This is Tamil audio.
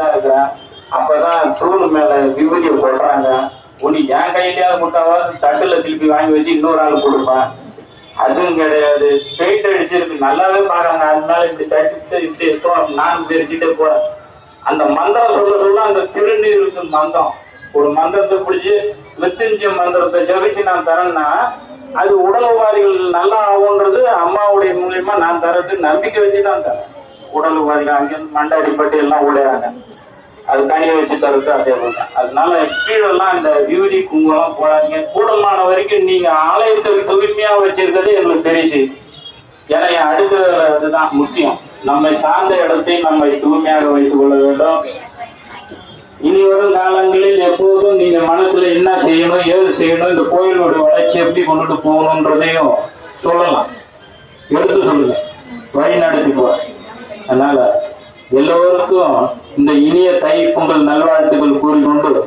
தான் இருக்கிறேன் அப்பதான் தூணு மேல விபூதியை போடுறாங்க. உனி என் கையிலேயாவது முட்டாவது தட்டுல திருப்பி வாங்கி வச்சு இன்னொரு ஆள் கொடுப்பேன். அதுவும் கிடையாது. ஸ்ட்ரெயிட் அடிச்சிருக்கு. நல்லாவே பாருங்க அதனால இப்படி தட்டிட்டு இப்படி இருக்கும். நான் தெரிஞ்சுட்டே போறேன். அந்த மந்திரம் சொல்ல சொல்ல அந்த திருநீருக்கு மந்திரம் ஒரு மந்திரத்தை பிடிச்சி மித்தஞ்ச மந்திரத்தை ஜபிச்சு நான் தரேன்னா அது உடலுவாதிகள் நல்லா ஆகுன்றது அம்மாவுடைய மூலியமா நான் தரது நம்பிக்கை வச்சு நான் தரேன் உடலுவாதிகள் அங்கிருந்து மண்டாடிப்பட்டு எல்லாம் உடையாங்க. அது தனியை வச்சு தரது அதே போல. அதனால கீழெல்லாம் இந்த வியூரி குங்குலாம் போடாதீங்க கூடமான வரைக்கும் நீங்க ஆலயத்தை தூய்மையா வச்சிருக்கிறது எங்களுக்கு பெரிய செய்தி ஏன்னா என் அடுத்த இதுதான் முக்கியம். நம்மை சார்ந்த இடத்தை நம்மை தூய்மையாக வைத்துக் கொள்ள வேண்டும். இனி வரும் காலங்களில் எப்போதும் நீங்க மனசுல என்ன செய்யணும் ஏது செய்யணும் இந்த கோயிலோட வளர்ச்சி எப்படி கொண்டுட்டு போகணுன்றதையும் சொல்லலாம். எடுத்து சொல்லுங்க. வழி நடத்தி போ அதனால் எல்லோருக்கும் இந்த இனிய தை பொங்கல் நல்வாழ்த்துக்கள் கூறிக்கொண்டு